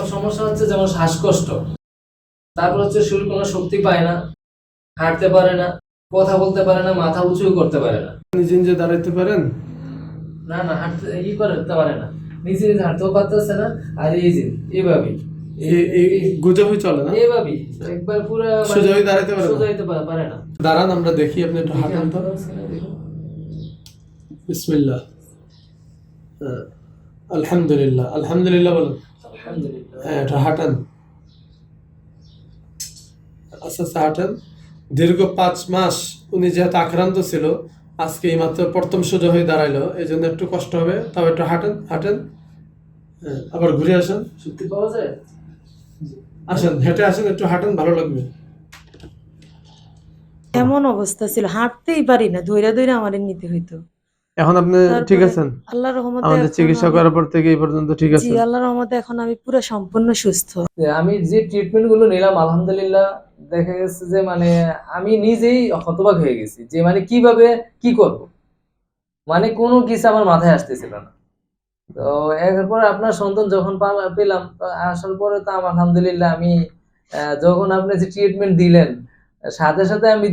ওর সমস্যা হচ্ছে যেমন শ্বাসকষ্ট। তারপর হচ্ছে শরীর কোনো শক্তি পায় না হাঁটতে পারে না কথা বলতে পারে না মাথা উঁচু করতে পারে না। নিজে নিজে দাঁড়াইতে পারেন? না না হাঁটতে ই করতে পারে না। নিজে নিজে হাঁটতেও পারতেছে না আর এই যে এইভাবেই চলে না? একবার পুরো মানে সোজা হয়ে দাঁড়াইতে পারে না? সোজা হইতে পারে- পারে না। দাঁড়ান আমরা দেখি আপনি একটু হাঁটান তো। বিসমিল্লাহ। আলহামদুলিল্লাহ। আলহামদুলিল্লাহ বলুন। আলহামদুলিল্লাহ। হ্যাঁ এটা হাঁটান। আস্তে আস্তে হাঁটান। দীর্ঘ পাঁচ মাস উনি যেহেতু আক্রান্ত ছিল আজকে এই মাত্র প্রথম সোজা হয়ে দাঁড়াইলো এই জন্য একটু কষ্ট হবে। তবে একটু হাঁটেন হাঁটেন। হ্যাঁ, আবার ঘুরে আসেন। সত্যি পাওয়া যায়? আসেন হেঁটে আসেন একটু হাঁটেন ভালো লাগবে। এমন অবস্থা ছিল হাঁটতেই পারি না ধৈরা ধৈরা আমাদের নিতে হইতো। এখন আপনি ঠিক আছেন? আল্লাহর রহমতে আমাদের চিকিৎসা করার পর থেকে এই পর্যন্ত ঠিক আছে জি আল্লাহর রহমতে এখন আমি পুরো সম্পূর্ণ সুস্থ। আমি যে ট্রিটমেন্টগুলো নিলাম আলহামদুলিল্লাহ দেখা গেছে যে মানে আমি নিজেই হতবাক হয়ে গেছি যে মানে কীভাবে কি করব? মানে কোনো কিছু আমার মাথায় আসতেছিল না। তো এরপর আপনার সন্তান যখন পেলাম তো আসার পরে তো আমার আলহামদুলিল্লাহ আমি আহ, যখন আপনি যে ট্রিটমেন্ট দিলেন সাথে সাথে আমি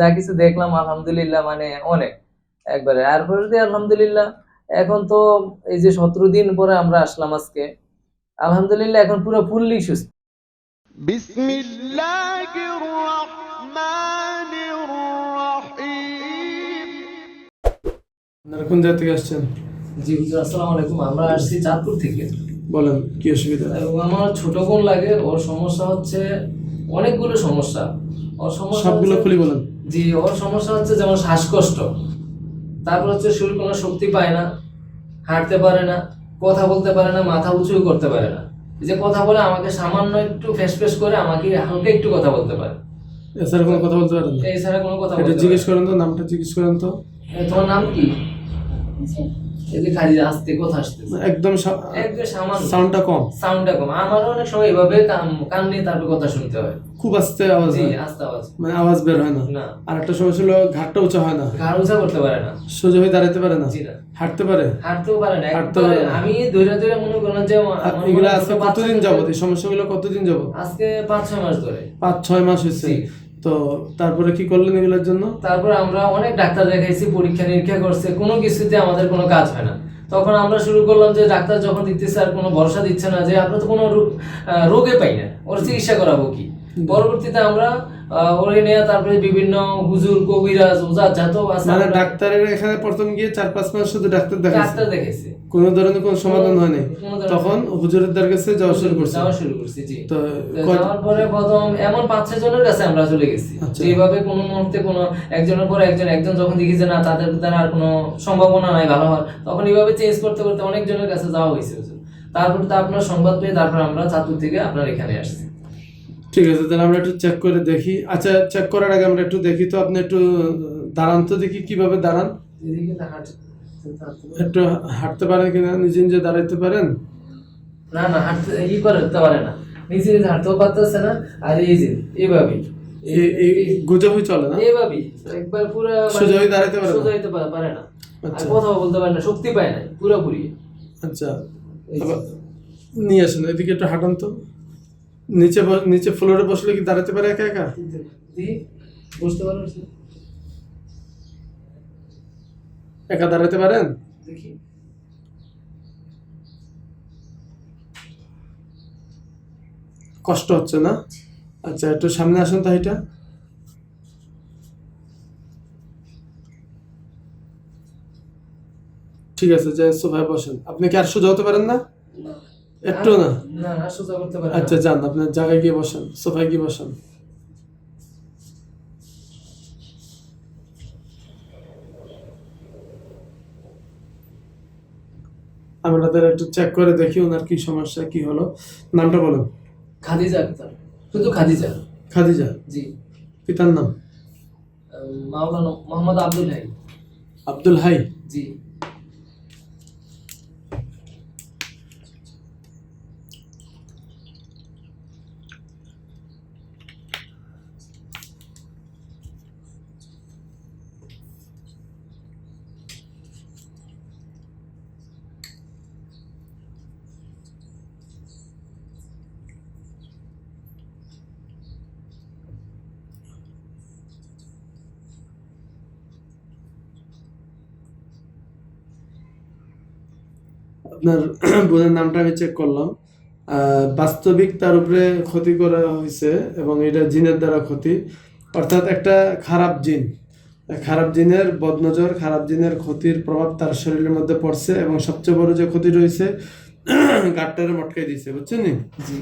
যা কিছু দেখলাম আলহামদুলিল্লাহ মানে অনেক। একবারে। আর হয়ে আলহামদুলিল্লাহ। এখন তো এই যে সতেরো দিন পরে আমরা আসলাম আজকে। আলহামদুলিল্লাহ এখন পুরো ফুললি সুস্থ। আপনারা কোন জায়গা থেকে আসছেন? জি হুজুর আসসালামু আলাইকুম। আমরা আসছি চাঁদপুর থেকে। বলেন কি অসুবিধা? এবং আমার ছোট বোন লাগে ওর সমস্যা হচ্ছে অনেকগুলো সমস্যা। ওর সমস্যা সবগুলো খুলি বলেন। জি ওর সমস্যা হচ্ছে যেমন শ্বাসকষ্ট। তারপর হচ্ছে শরীর কোনো শক্তি পায় না হাঁটতে পারে না কথা বলতে পারে না মাথা উঁচু করতে পারে না। এই যে কথা বলে আমাকে সামান্য একটু ফেস ফেস করে আমাকে হালকা একটু কথা বলতে পারে। এছাড়া কোনো কথা বলতে পারে না? এছাড়া কোনো কথা জিজ্ঞেস করেন তো নামটা জিজ্ঞেস করেন তো। তোমার নাম কি? যে খালি আসতে কথা আসতেছে। একদম একদম সামান্য। সাউন্ডটা কম। সাউন্ডটা কম। আমারও অনেক সময় এভাবে কান নিয়ে তারপর কথা শুনতে হয়। খুব আস্তে আওয়াজ হয়। আস্তে আওয়াজ। মানে আওয়াজ বের হয় না। আর একটা সমস্যা হলো ঘাটটা উঁচা হয় না। ঘাড় উঁচা করতে পারে না। সোজা হয়ে দাঁড়াতে পারে না। হাঁটতে পারে। হাঁটতেও পারে না। হাঁটতে পারে আমি ধৈর্য ধরে মনে করলাম যে এগুলো আজকে কতদিন যাবত? এই সমস্যাগুলো কতদিন যাবত? আজকে পাঁচ ছয় মাস ধরে। পাঁচ ছয় মাস হয়েছে। তো তারপরে কি করলেন এগুলোর জন্য? তারপর আমরা অনেক ডাক্তার দেখাইছি, পরীক্ষা নিরীক্ষা করছে, কোনো কিছুতে আমাদের কোনো কাজ হয় না। তখন আমরা শুরু করলাম যে ডাক্তার যখন দিতেছে আর কোনো ভরসা দিচ্ছে না যে আমরা তো কোনো রোগে পাই না, ওর চিকিৎসা করাবো কি? পরবর্তীতে আমরা ওরে নিয়ে তারপরে বিভিন্ন হুজুর কবিরাজ ওজা যত আছে মানে ডাক্তারের এখানে প্রথম গিয়ে চার পাঁচ মাস শুধু ডাক্তার দেখাচ্ছে ডাক্তার দেখেছি কোনো ধরনের কোনো সমাধান হয়নি? তখন হুজুরের দ্বার কাছে যাওয়া শুরু করছে। যাওয়া শুরু করছি জি। তো যাওয়ার পরে প্রথম এমন পাঁচ ছয় জনের কাছে আমরা চলে গেছি। আচ্ছা। এইভাবে কোনো মুহূর্তে কোনো একজনের পর একজন একজন যখন দেখি যে না তাদের দ্বারা আর কোনো সম্ভাবনা নাই ভালো হওয়ার তখন এইভাবে চেঞ্জ করতে করতে অনেকজনের কাছে যাওয়া হয়েছে তারপর তো আপনার সংবাদ পেয়ে তারপর আমরা চাঁদপুর থেকে আপনার এখানে আসছি। ঠিক আছে তাহলে আমরা একটু চেক করে দেখি। আচ্ছা চেক করার আগে আমরা একটু দেখি তো আপনি একটু দাঁড়ান তো দেখি কীভাবে দাঁড়ান। একটু হাঁটতে পারেন কিনা নিজে নিজে দাঁড়াইতে পারেন? না না হাঁটতে ই করতে পারে না। নিজে নিজে হাঁটতেও পারতেছে না আর এই যে এইভাবেই চলে না? এইভাবেই একবার পুরো মানে সোজা হয়ে দাঁড়াইতে পারে না? সোজা হইতে পারে- পারে না। আচ্ছা। বলতে পারে না শক্তি পায় না পুরোপুরি। আচ্ছা। নিয়ে আসেন এদিকে একটু হাঁটান তো। নিচে নিচে ফ্লোরে বসলে কি দাঁড়াতে পারে একা একা? দি বুঝতে পারো একা দাঁড়াতে পারেন? দেখি। কষ্ট হচ্ছে না? আচ্ছা একটু সামনে আসুন তো এটা ঠিক আছে যে সোফায় বসেন। আপনি কি আর সোজা হতে পারেন না। একটু না? না না সোজা করতে পারে আচ্ছা যান আপনার জায়গায় গিয়ে বসেন সোফায় গিয়ে বসেন। আমাদের একটু চেক করে দেখি ওনার কি সমস্যা কি হলো। নামটা বলেন। খাদিজা আক্তার শুধু খাদিজা। খাদিজা? জি। পিতার নাম? মাওলানা মোহাম্মদ আব্দুল হাই। আব্দুল হাই? জি। আপনার বোনের নামটা আমি চেক করলাম। বাস্তবিক তার উপরে ক্ষতি করা হয়েছে এবং এটা জিনের দ্বারা ক্ষতি। অর্থাৎ একটা খারাপ জিন খারাপ জিনের বদনজর খারাপ জিনের ক্ষতির প্রভাব তার শরীরের মধ্যে পড়ছে এবং সবচেয়ে বড় যে ক্ষতি রয়েছে গাটটারে মটকাই দিয়েছে বুঝছেন নি? জি।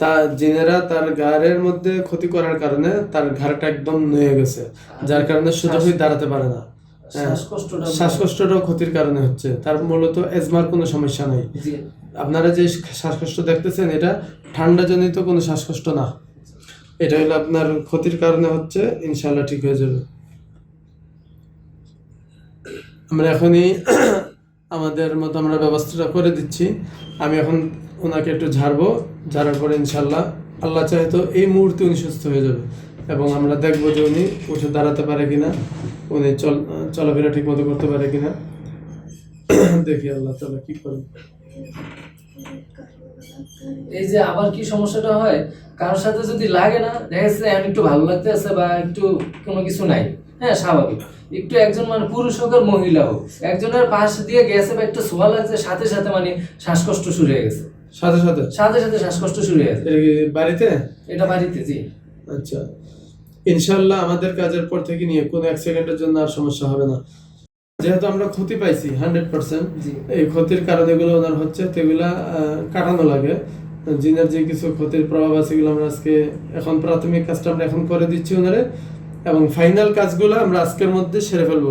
তা জিনেরা তার গাড়ের মধ্যে ক্ষতি করার কারণে তার ঘাড়টা একদম নুয়ে গেছে যার কারণে সোজা হয়ে দাঁড়াতে পারে না। শ্বাসকষ্টটাও ক্ষতির কারণে হচ্ছে। তার মূলত এজমার কোনো সমস্যা নেই। আপনারা যে শ্বাসকষ্ট দেখতেছেন এটা ঠান্ডাজনিত কোনো শ্বাসকষ্ট না। এটা হলো আপনার ক্ষতির কারণে হচ্ছে ইনশাল্লাহ ঠিক হয়ে যাবে। আমরা এখনই আমাদের মতো আমরা ব্যবস্থাটা করে দিচ্ছি। আমি এখন ওনাকে একটু ঝাড়বো। ঝাড়ার পরে ইনশাল্লাহ আল্লাহ চাহে তো এই মুহূর্তে উনি সুস্থ হয়ে যাবে। এবং আমরা দেখব যে উনি উঠে দাঁড়াতে পারে কিনা উনি চল চলাফেরা ঠিক মতো করতে পারে কিনা। দেখি আল্লাহ তালা কি করেন এই যে আবার কি সমস্যাটা হয় কারোর সাথে যদি লাগে না দেখা যাচ্ছে এখন একটু ভালো লাগতে আছে বা একটু কোনো কিছু নাই। হ্যাঁ স্বাভাবিক। একটু একজন মানে পুরুষ হোক আর মহিলা হোক একজনের পাশ দিয়ে গেছে বা একটু সোয়া লাগছে সাথে সাথে মানে শ্বাসকষ্ট শুরু হয়ে গেছে। সাথে সাথে? সাথে সাথে শ্বাসকষ্ট শুরু হয়ে গেছে। বাড়িতে? এটা বাড়িতে জি। আচ্ছা। ইনশাল্লাহ আমাদের কাজের পর থেকে নিয়ে কোনো এক সেকেন্ডের জন্য আর সমস্যা হবে না। যেহেতু আমরা ক্ষতি পাইছি হান্ড্রেড পার্সেন্ট এই ক্ষতির কারণে এগুলো ওনার হচ্ছে তো কাটানো লাগে। জিনের যে কিছু ক্ষতির প্রভাব আছে এগুলো আমরা আজকে এখন প্রাথমিক কাজটা আমরা এখন করে দিচ্ছি ওনারে এবং ফাইনাল কাজগুলো আমরা আজকের মধ্যে সেরে ফেলব।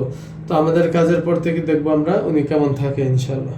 তো আমাদের কাজের পর থেকে দেখব আমরা উনি কেমন থাকে ইনশাল্লাহ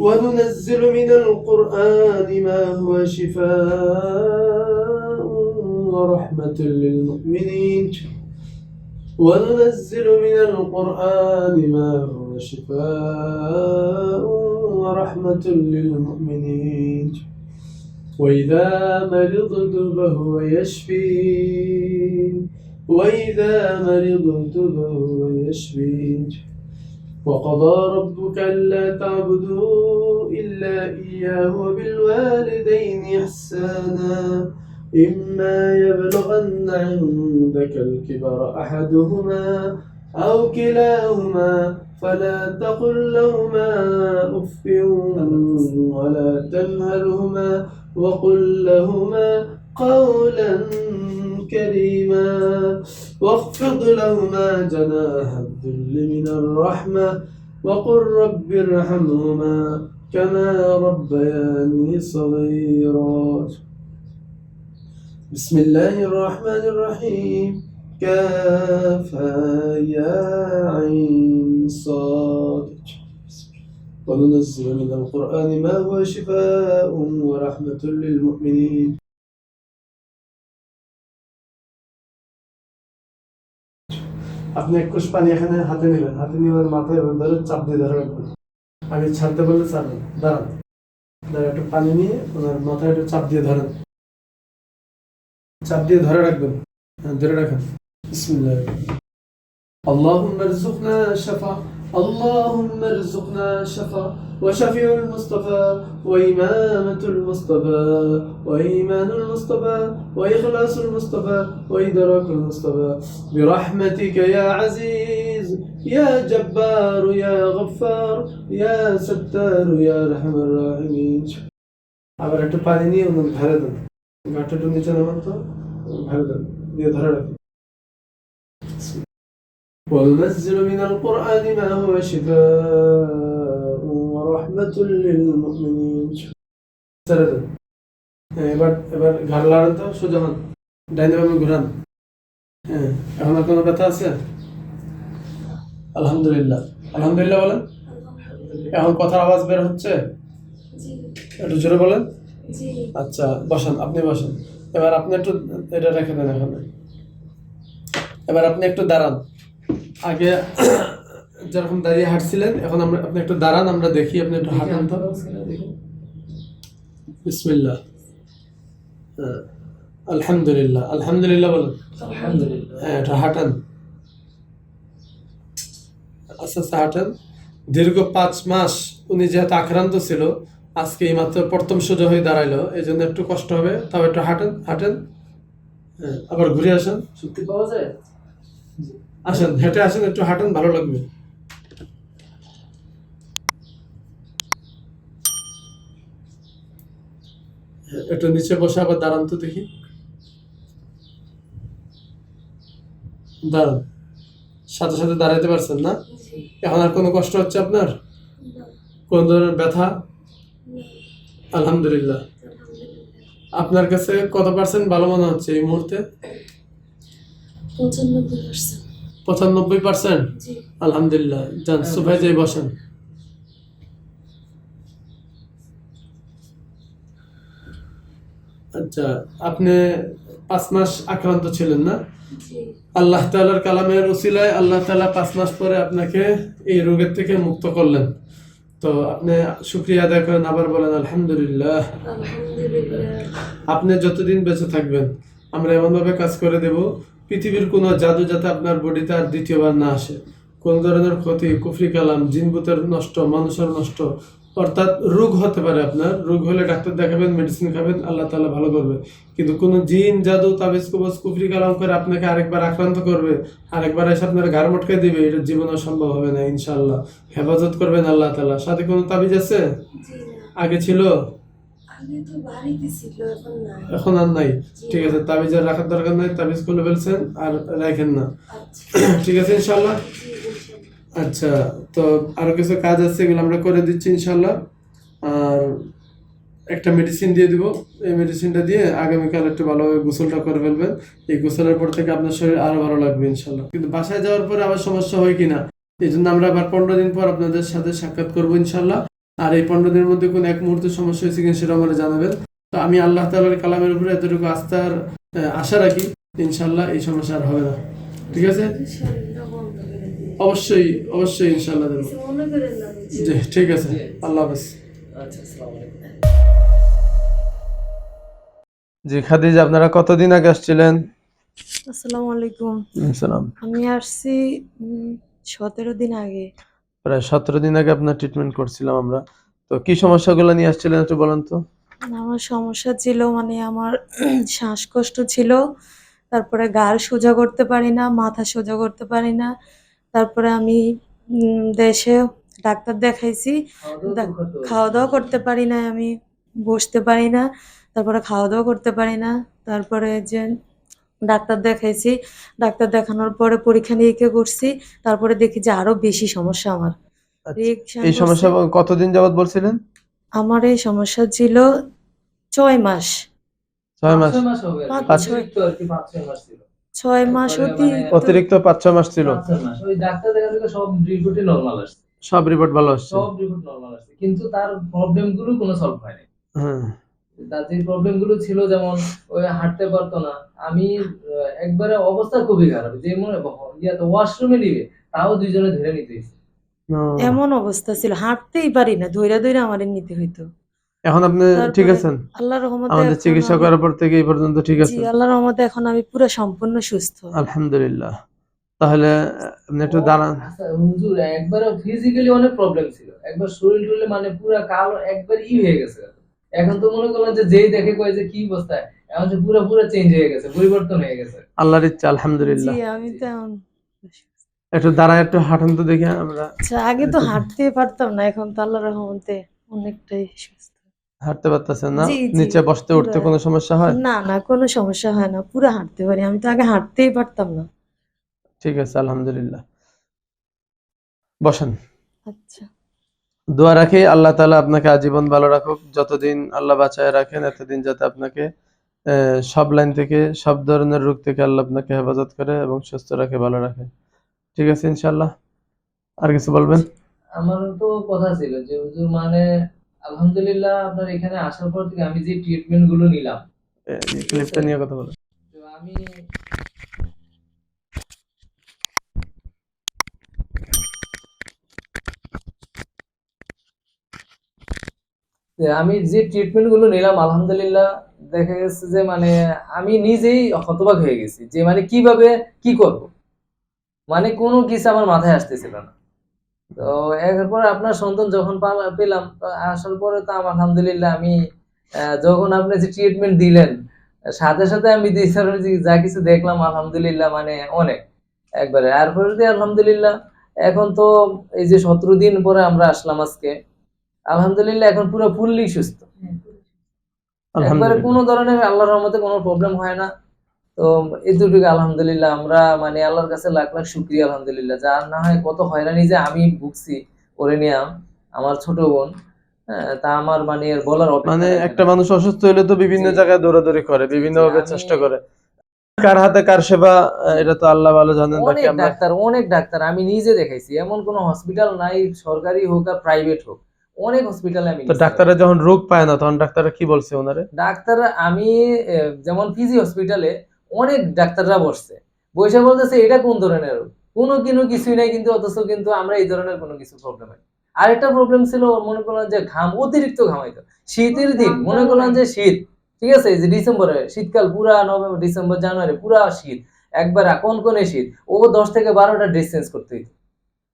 وننزل من القرآن ما هو شفاء ورحمة للمؤمنين. وننزل من القرآن ما هو شفاء ورحمة للمؤمنين. وإذا مرضت فهو يشفين وإذا مرضت فهو يشفين وقضى ربك ألا تعبدوا إلا إياه وبالوالدين إحسانا. إما يبلغن عندك الكبر أحدهما أو كلاهما فلا تقل لهما أف ولا تنهرهما وقل لهما قولا كريما. واخفض لهما جناح الذل من الرحمة وقل رب ارحمهما كما ربياني صغيرا. بسم الله الرحمن الرحيم. كافها يا عين صاد وننزل من القرآن ما هو شفاء ورحمة للمؤمنين. আপনি এক কোষ পানি এখানে হাতে নেবেন হাতে নিয়ে ওর মাথায় এবার ধরে চাপ দিয়ে ধরে রাখবেন আমি ছাড়তে বললে ছাড়বেন দাঁড়ান দাঁড়া একটু পানি নিয়ে ওনার মাথায় একটু চাপ দিয়ে ধরেন চাপ দিয়ে ধরে রাখবেন হ্যাঁ ধরে রাখেন বিসমিল্লাহ اللهم ارزقنا شفاء اللهم ارزقنا شفاء وشفيع المصطفى وإمامة المصطفى وإيمان المصطفى وإخلاص المصطفى وإدراك المصطفى برحمتك يا عزيز يا جبار يا غفار يا ستار يا أرحم الراحمين আবার একটু পানি নিয়ে ওনার ঘাড়ে দেন ঘাটটা একটু নিচে নামান তো ঘাড়ে দেন দিয়ে ধরে রাখুন وننزل من القرآن ما هو شفاء ورحمة للمؤمنين ছেড়ে দেন হ্যাঁ, এবার এবার ঘাড় লাড়ান তো সোজা হন ডাইনে বামে ঘুরান হ্যাঁ এখন আর কোনো ব্যথা আছে আলহামদুলিল্লাহ আলহামদুলিল্লাহ বলেন এখন কথার আওয়াজ বের হচ্ছে একটু জোরে বলেন আচ্ছা বসেন আপনি বসেন এবার আপনি একটু এটা রেখে দেন এখানে এবার আপনি একটু দাঁড়ান আগে যেরকম দাঁড়িয়ে হাঁটছিলেন এখন আমরা আপনি একটু দাঁড়ান আমরা দেখি আপনি একটু হাঁটান তো। বিসমিল্লাহ। হ্যাঁ। আলহামদুলিল্লাহ আলহামদুলিল্লাহ বলেন। আলহামদুলিল্লাহ। হ্যাঁ এটা হাঁটান। আস্তে আস্তে হাঁটান। দীর্ঘ পাঁচ মাস উনি যেহেতু আক্রান্ত ছিল আজকে এই মাত্র প্রথম সোজা হয়ে দাঁড়াইলো এই জন্য একটু কষ্ট হবে তবে একটু হাঁটেন হাঁটেন। হ্যাঁ, আবার ঘুরে আসেন। সত্যি পাওয়া যায়? আসেন হেঁটে আসেন একটু হাঁটেন ভালো লাগবে। একটু নিচে বসে আবার দাঁড়ান তো দেখি। দাঁড়ান সাথে সাথে দাঁড়াইতে পারছেন না? এখন আর কোনো কষ্ট হচ্ছে আপনার? কোন ধরনের ব্যথা? আলহামদুলিল্লাহ। আপনার কাছে কত পার্সেন্ট ভালো মনে হচ্ছে এই মুহূর্তে? পঁচানব্বই পার্সেন্ট পঁচানব্বই পার্সেন্ট? আলহামদুলিল্লাহ। যান সোফায় যাই বসেন। আচ্ছা আপনি পাঁচ মাস আক্রান্ত ছিলেন না? আল্লাহ তাআলার কালামের উসিলায় আল্লাহ তাআলা পাঁচ মাস পরে আপনাকে এই রোগের থেকে মুক্ত করলেন। তো আপনি শুক্রিয়া আদায় করেন আবার বলেন আলহামদুলিল্লাহ। আপনি যতদিন বেঁচে থাকবেন আমরা এমনভাবে কাজ করে দেব পৃথিবীর কোনো জাদু যাতে আপনার বডিতে আর দ্বিতীয়বার না আসে। কোন ধরনের ক্ষতি কুফরি কালাম জিনবুতের নষ্ট মানুষের নষ্ট অর্থাৎ রোগ হতে পারে আপনার। রোগ হলে ডাক্তার দেখাবেন মেডিসিন খাবেন আল্লাহ তাআলা ভালো করবে। কিন্তু কোনো জিন জাদু তাবিজ কুবজ কুফরি কালাম করে আপনাকে আরেকবার আক্রান্ত করবে আরেকবার এসে আপনার গার মটকে দিবে এটা জীবনে সম্ভব হবে না ইনশাল্লাহ হেফাজত করবেন আল্লাহ তাআলা। সাথে কোনো তাবিজ আছে? আগে ছিল? এখন আর নাই। ঠিক আছে তাবিজ আর রাখার দরকার নাই তাবিজ খুলে ফেলছেন আর রাখেন না। আচ্ছা। ঠিক আছে ইনশাল্লাহ ইনশাআল্লাহ। আচ্ছা তো আরও কিছু কাজ আছে এগুলো আমরা করে দিচ্ছি ইনশাল্লাহ আর একটা মেডিসিন দিয়ে দিব। এই মেডিসিনটা দিয়ে আগামীকাল একটু ভালোভাবে গোসলটা করে ফেলবেন। এই গোসলের পর থেকে আপনার শরীর আরও ভালো লাগবে ইনশাল্লাহ কিন্তু বাসায় যাওয়ার পরে আবার সমস্যা হয় কিনা এই জন্য আমরা আবার পনেরো দিন পর আপনাদের সাথে সাক্ষাৎ করব ইনশাল্লাহ আর এই পনেরো দিনের মধ্যে কোনো এক মুহূর্তে সমস্যা হয়েছে কিনা সেটা আমাদের জানাবেন। তো আমি আল্লাহ তালার কালামের উপরে এতটুকু আস্থার আশা রাখি ইনশাল্লাহ এই সমস্যা আর হবে না। ঠিক আছে? অবশ্যই অবশ্যই ইনশাল্লাহ দেবো। জি ঠিক আছে। আল্লাহ হাফেজ। আচ্ছা আসসালামু জি খাদিজা আপনারা কতদিন আগে আসছিলেন? আসসালামু আলাইকুম। সালাম আমি আসছি সতেরো দিন আগে। প্রায় সতেরো দিন আগে আপনার ট্রিটমেন্ট করছিলাম আমরা। তো কি সমস্যাগুলো নিয়ে আসছিলেন একটু বলেন তো? আমার সমস্যা ছিল মানে আমার শ্বাসকষ্ট ছিল তারপরে গাল সোজা করতে পারি না মাথা সোজা করতে পারি না তারপরে আমি দেশে ডাক্তার দেখাইছি খাওয়া দাওয়া করতে পারি না আমি বসতে পারি না তারপরে খাওয়া দাওয়া করতে পারি না তারপরে যে ডাক্তার দেখাইছি। ডাক্তার দেখানোর পরে পরীক্ষা নিরীক্ষা করছি। তারপরে দেখি যে আরও বেশি সমস্যা আমার। এই সমস্যা কতদিন যাবত বলছিলেন? আমার এই সমস্যা ছিল ছয় মাস। ছয় মাস? ছয় মাস অতিরিক্ত পাঁচ ছয় মাস ছিল। পাঁচ ছয় মাস ওই ডাক্তার দেখা থেকে সব রিপোর্টই নরমাল আসছে। সব রিপোর্ট ভালো আসছে। সব রিপোর্ট নরমাল আসছে। কিন্তু তার প্রবলেমগুলো কোনো সলভ হয়নি। হ্যাঁ তার যে প্রবলেমগুলো ছিল যেমন ওই হাঁটতে পারতো না আমি একবারে অবস্থা খুবই খারাপ। যে মনে ইয়াতে ওয়াশরুমে নিবে তাও দুইজনে ধরে নিতে। এমন অবস্থা ছিল হাঁটতেই পারি না ধইরা ধইরা আমারে নিতে হইতো। এখন আপনি ঠিক আছেন? আল্লাহর রহমতে আমাদের চিকিৎসা করার পর থেকে এই পর্যন্ত ঠিক আছে জি আল্লাহর রহমতে এখন আমি পুরো সম্পূর্ণ সুস্থ। আলহামদুলিল্লাহ। তাহলে আপনি একটু দাঁড়ান। আচ্ছা, হুজুর একবার ফিজিক্যালি অনেক প্রবলেম ছিল। একবার শরীর টরীর মানে পুরো কালো একবার ই হয়ে গেছে। এখন তো মনে করলাম যে যেই দেখে কয় যে কি অবস্থায় এখন যে পুরো পুরো চেঞ্জ হয়ে গেছে পরিবর্তন হয়ে গেছে। আল্লাহর ইচ্ছা আলহামদুলিল্লাহ। জি আমি তো এখন একটু দাঁড়ায় একটু হাঁটান তো দেখি আমরা। আচ্ছা আগে তো হাঁটতে পারতাম না এখন তো আল্লাহর রহমতে অনেকটাই সুস্থ। হাঁটতে পারতেছেন না? নিচে বসতে উঠতে কোনো সমস্যা হয়? না না কোনো সমস্যা হয় না পুরো হাঁটতে পারি। আমি তো আগে হাঁটতেই পারতাম না। ঠিক আছে আলহামদুলিল্লাহ। বসেন। আচ্ছা। দোয়া রাখি আল্লাহ তালা আপনাকে আজীবন ভালো রাখুক। যতদিন আল্লাহ বাঁচায় রাখেন এতদিন যাতে আপনাকে সব লাইন থেকে সব ধরনের রোগ থেকে আল্লাহ আপনাকে হেফাজত করে এবং সুস্থ রাখে ভালো রাখে। ঠিক আছে ইনশাল্লাহ আর কিছু বলবেন? আমার তো কথা ছিল যে হুজুর মানে আলহামদুলিল্লাহ আপনার এখানে আসার পর থেকে আমি যে ট্রিটমেন্টগুলো নিলাম। ক্লিপটা নিয়ে কথা বলো তো আমি আমি যে ট্রিটমেন্টগুলো নিলাম, আলহামদুলিল্লাহ দেখা গেছে যে মানে আমি নিজেই হতবাক হয়ে গেছি যে মানে কীভাবে কি করব? মানে কোনো কিছু আমার মাথায় আসতেছিল না। তো এরপর আপনার সন্তান যখন পেলাম আসার পরে তো আলহামদুলিল্লাহ আমি যখন আপনি যে ট্রিটমেন্ট দিলেন, সাথে সাথে আমি যা কিছু দেখলাম, আলহামদুলিল্লাহ মানে অনেক। একবারে। আর পরে আলহামদুলিল্লাহ, এখন তো এই যে সতেরো দিন পরে আমরা আসলাম আজকে আলহামদুলিল্লাহ এখন পুরো ফুললি সুস্থ। একবারে আলহামদুলিল্লাহ। কোনো ধরনের আল্লাহর রহমতে কোনো প্রবলেম হয় না। তো এই দুটোকে আলহামদুলিল্লাহ আমরা মানে আল্লাহর কাছে লাখ লাখ শুক্রিয়া আলহামদুলিল্লাহ। যা না হয় কত হয়রানি যে আমি ভুগছি করে নিয়াম আমার ছোট বোন হ্যাঁ, তা আমার মানে এর বলার মানে একটা মানুষ অসুস্থ হলে তো বিভিন্ন। জায়গায় দৌড়াদৌড়ি করে বিভিন্ন ভাবে চেষ্টা করে। কার হাতে কার সেবা এটা তো আল্লাহ ভালো জানেন বাকি অনেক আমরা ডাক্তার অনেক ডাক্তার আমি নিজে দেখাইছি। এমন কোনো হসপিটাল নাই সরকারি হোক আর প্রাইভেট হোক। অনেক হসপিটালে আমি তো ডাক্তাররা যখন রোগ পায় না তখন ডাক্তাররা কি বলছে ওনারে? ডাক্তার আমি যেমন পিজি হসপিটালে অনেক ডাক্তাররা বসছে। বসে বলতেছে এটা কোন ধরনের রোগ? কোনো কোনো কিছুই নাই কিন্তু অথচ কিন্তু আমরা এই ধরনের কোনো কিছু প্রবলেম হয় আরেকটা প্রবলেম ছিল মনে করলাম যে ঘাম অতিরিক্ত ঘামাইতো শীতের দিন মনে করলাম যে শীত ঠিক আছে? যে ডিসেম্বরে শীতকাল পুরা নভেম্বর ডিসেম্বর জানুয়ারি পুরা শীত। একবার কোন কোনে শীত ও দশ থেকে বারোটা চেঞ্জ করতে হইতো।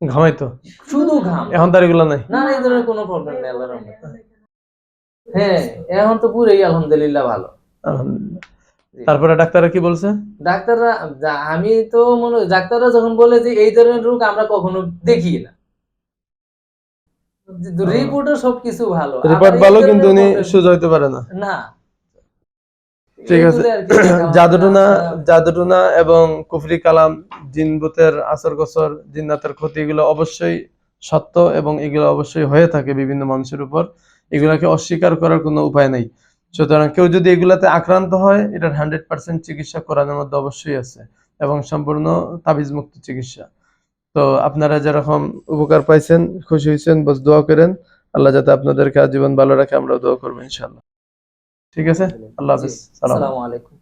ঘামাইতো শুধু ঘাম। এখন তার এগুলো নাই। না এই ধরনের কোনো প্রবলেম নেই আল্লাহর রহমতে। হ্যাঁ এখন তো পুরোই আলহামদুলিল্লাহ ভালো। আলহামদুলিল্লাহ। তারপরে ডাক্তাররা কি বলছে? ডাক্তাররা আমি তো মনে ডাক্তাররা যখন বলে যে এই ধরনের রোগ আমরা কখনো দেখি না। রিপোর্টও সবকিছু ভালো। রিপোর্ট ভালো কিন্তু উনি সোজা হইতে পারে না। না ঠিক আছে। জাদুটনা জাদুটনা এবং কুফরি কালাম জিনবুতের আসর গসর জিন্নাতের ক্ষতি এগুলো অবশ্যই সত্য এবং এগুলো অবশ্যই হয়ে থাকে বিভিন্ন মানুষের উপর। এগুলাকে অস্বীকার করার কোনো উপায় নেই। সুতরাং কেউ যদি এগুলাতে আক্রান্ত হয় এটার হান্ড্রেড পার্সেন্ট চিকিৎসা করানোর মধ্যে অবশ্যই আছে এবং সম্পূর্ণ তাবিজ মুক্ত চিকিৎসা। তো আপনারা যেরকম উপকার পাইছেন খুশি হয়েছেন বস দোয়া করেন। আল্লাহ যাতে আপনাদেরকে আজীবন ভালো রাখে আমরা দোয়া করব ইনশাল্লাহ ঠিক আছে আল্লাহ হাফিজ সালাম আসসালামু আলাইকুম